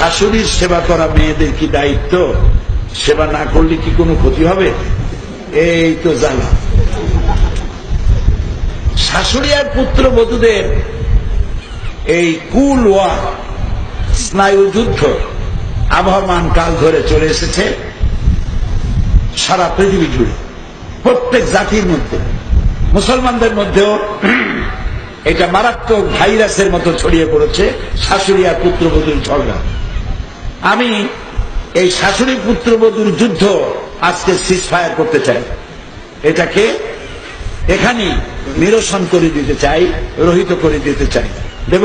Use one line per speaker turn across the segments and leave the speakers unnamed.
শাশুড়ির সেবা করা মেয়েদের কি দায়িত্ব? সেবা না করলে কি কোনো ক্ষতি হবে? এই তো জানা। শাশুড়ি আর পুত্র বধূদের এই কুল ওয়া, স্নায়ু যুদ্ধ আবহমান কাল ধরে চলে এসেছে সারা পৃথিবী জুড়ে। প্রত্যেক জাতির মধ্যে, মুসলমানদের মধ্যেও এটা মারাত্মক ভাইরাসের মতো ছড়িয়ে পড়েছে শাশুড়ি আর পুত্রবধূর ঝগড়া। আমি এই শাশুড়ি পুত্রবধূর যুদ্ধ আজকে সিজ ফায়ার করতে চাই। এটাকে এখানে নিরসন করে দিতে চাই, রহিত করে দিতে চাই। দেব?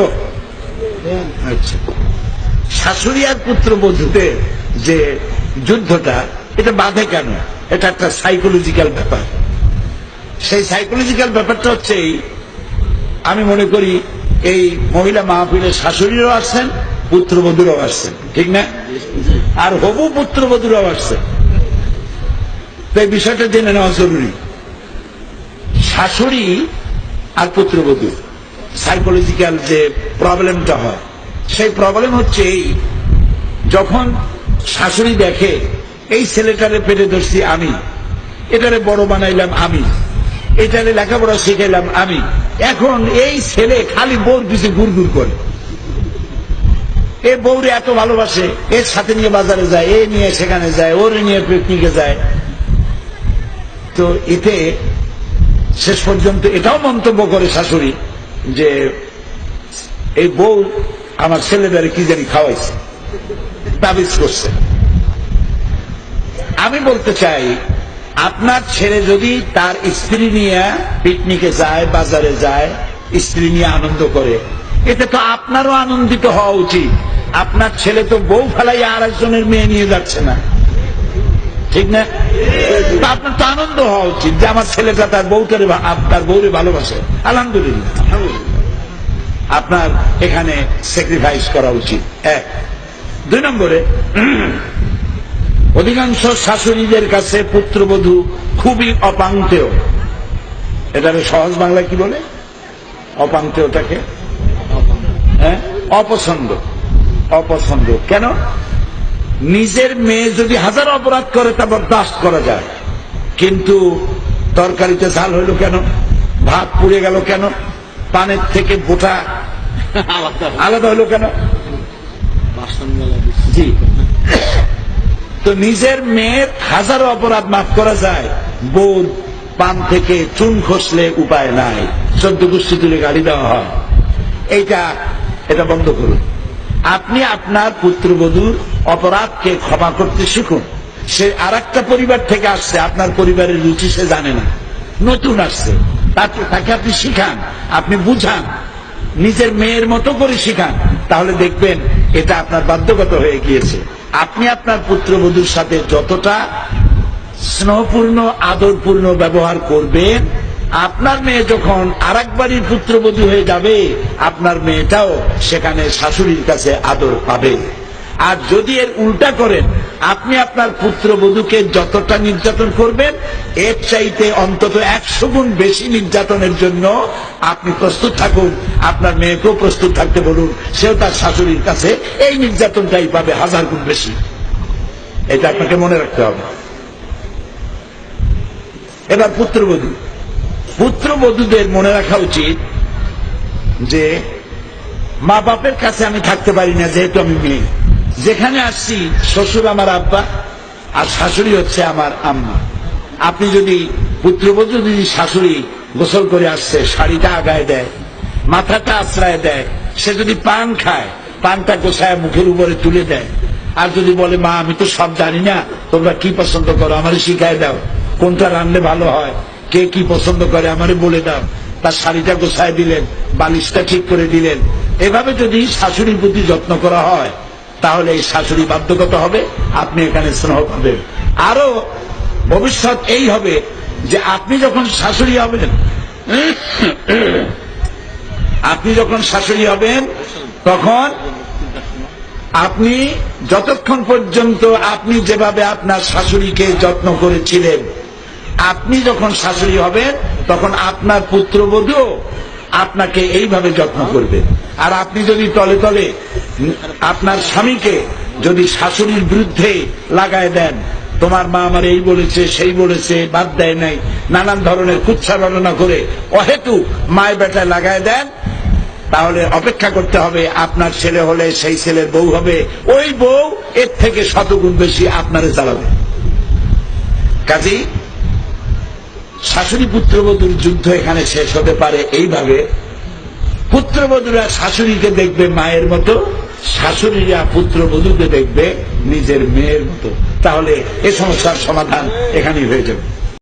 আচ্ছা। শাশুড়ি আর পুত্রবধূতে যে যুদ্ধটা, এটা বাধে কেন? এটা একটা সাইকোলজিক্যাল ব্যাপার। সেই সাইকোলজিক্যাল ব্যাপারটা হচ্ছে আমি মনে করি এই মহিলা মাহফিলের শাশুড়িরও আসছেন পুত্রবধূরাও আসছেন ঠিক না? আর হবু পুত্রবধূরাও আসছেন তো এই বিষয়টা জেনে নেওয়া জরুরি। শাশুড়ি আর পুত্রবধূ। সাইকোলজিক্যাল যে প্রবলেমটা হয়, সেই প্রবলেম হচ্ছে এই, যখন শাশুড়ি দেখে, এই ছেলেটারে পেটে ধরছি আমি। এটারে বড় বানাইলাম আমি। এটারে লেখাপড়া শিখাইলাম আমি। এখন এই ছেলে খালি বউর পিছু ঘুর ঘুর করে। এ বউরে এত ভালোবাসে, এর সাথে নিয়ে বাজারে যায়, এ নিয়ে সেখানে যায়, ওরে নিয়ে পিকনিকে যায়। তো এতে শেষ পর্যন্ত এটাও মন্তব্য করে শাশুড়ি যে, এই বউ আমার ছেলেদের কি জানি খাওয়াইছে, তাবিজ করছে। আমি বলতে চাই, আপনার ছেলে যদি তার স্ত্রী নিয়ে পিকনিকে যায়, বাজারে যায়, স্ত্রী নিয়ে আনন্দ করে এতে তো আপনারও আনন্দিত হওয়া উচিত। আপনার ছেলে তো বউ ফেলাই আর একজনের মেয়ে নিয়ে যাচ্ছে না। ঠিক না? আপনার তো আনন্দ হওয়া উচিত যে আমার ছেলেটা তার বউটারে তার বউরে ভালোবাসে। আলহামদুলিল্লাহ। আপনার এখানে স্যাক্রিফাইস করা উচিত। এক। দুই নম্বরে, অধিকাংশ শাশুড়িদের কাছে পুত্রবধূ খুবই অপাঙ্কেয় এটারে সহজ বাংলায় কি বলে? অপাঙ্কেয়টাকে অপছন্দ। অপছন্দ। কেন? নিজের মেয়ে যদি হাজার অপরাধ করে, তা বরদাস্ত করা যায়। কিন্তু তরকারিতে ঝাল হইল কেন? ভাত পুড়ে গেল কেন? পানের থেকে বোটা আলাদা হইল কেন? জি। তো নিজের মেয়ের হাজারো অপরাধ মাফ করা যায়। বোধ পান থেকে চুন খসলে উপায় নাই। চোদ্দ গোষ্ঠী তুলে গাড়ি দেওয়া হয়। এইটা এটা বন্ধ করুন। আপনি আপনার পুত্রবধূর অপরাধকে ক্ষমা করতে শিখুন। সে আর পরিবার থেকে আসছে, আপনার পরিবারের রুচি সে জানে না। নতুন আসছে। তাকে আপনি শিখান, আপনি বুঝান, নিজের মেয়ের মতো করে শিখান। তাহলে দেখবেন এটা আপনার বাধ্যগত হয়ে গিয়েছে। আপনি আপনার পুত্রবধূর সাথে যতটা স্নেহপূর্ণ, আদরপূর্ণ ব্যবহার করবেন আপনার মেয়ে যখন আর বাড়ির পুত্রবধূ হয়ে যাবে, আপনার মেয়েটাও সেখানে শাশুড়ির কাছে আদর পাবে। আর যদি এর উল্টা করেন, আপনি আপনার পুত্রবধূকে যতটা নির্যাতন করবেন, এর চাইতে অন্তত একশো গুণ বেশি নির্যাতনের জন্য আপনি প্রস্তুত থাকুন, আপনার মেয়েকেও প্রস্তুত থাকতে বলুন, সেও তার শাশুড়ির কাছে এই নির্যাতনটাই পাবে হাজার গুণ বেশি। এটা আপনাকে মনে রাখতে হবে। এবার পুত্রবধূ। পুত্রবধূদের মনে রাখা উচিত যে মা বাপের কাছে আমি থাকতে পারি না, যেহেতু আমি মেয়ে। যেখানে আসছি, শ্বশুর আমার আব্বা আর শাশুড়ি হচ্ছে আমার আম্মা। আপনি যদি পুত্রবধূ যদি শাশুড়ি গোসল করে আসছে, শাড়িটা আগায় দেয়, মাথাটা আশ্রয় দেয়, সে যদি পান খায়, পানটা গোসায় মুখের উপরে তুলে দেয়, আর যদি বলে, মা, আমি তো সব জানি না, তোমরা কি পছন্দ করো, আমারে শিখায় দাও, কোনটা রান্নলে ভালো হয়? কে কি পছন্দ করে আমারে বলে দাও। তার শাড়িটা গোছায় দিলেন, বালিশটা ঠিক করে দিলেন। এভাবে যদি শাশুড়ির প্রতি যত্ন করা হয়, তাহলে এই শাশুড়ি বাধ্যগত হবে, আপনি এখানে স্নেহ পাবেন। আরও ভবিষ্যৎ এই হবে যে আপনি যখন শাশুড়ি হবেন, আপনি যখন শাশুড়ি হবেন, তখন আপনি যতক্ষণ পর্যন্ত আপনি যেভাবে আপনার শাশুড়িকে যত্ন করেছিলেন আপনি যখন শাশুড়ি হবেন, তখন আপনার পুত্রবধূ আপনাকে এইভাবে যত্ন করবে। আর আপনি যদি তলে তলে আপনার স্বামীকে যদি শাশুড়ির বিরুদ্ধে লাগায় দেন, তোমার মা আমার এই বলেছে, সেই বলেছে, বাদ দেয় নাই, নানান ধরনের কুচ্ছা বর্ণনা করে অহেতু মায় বেটায় লাগায় দেন, তাহলে অপেক্ষা করতে হবে, আপনার ছেলে হলে সেই ছেলের বউ হবে, ওই বউ এর থেকে শতগুণ বেশি আপনারে চালাবে কাজী শাশুড়ি পুত্রবধূর যুদ্ধ এখানে শেষ হতে পারে এইভাবে। পুত্রবধূরা শাশুড়িকে দেখবে মায়ের মতো, শাশুড়িরা পুত্রবধূকে দেখবে নিজের মেয়ের মতো। তাহলে এ সমস্যার সমাধান এখানেই হয়ে যাবে।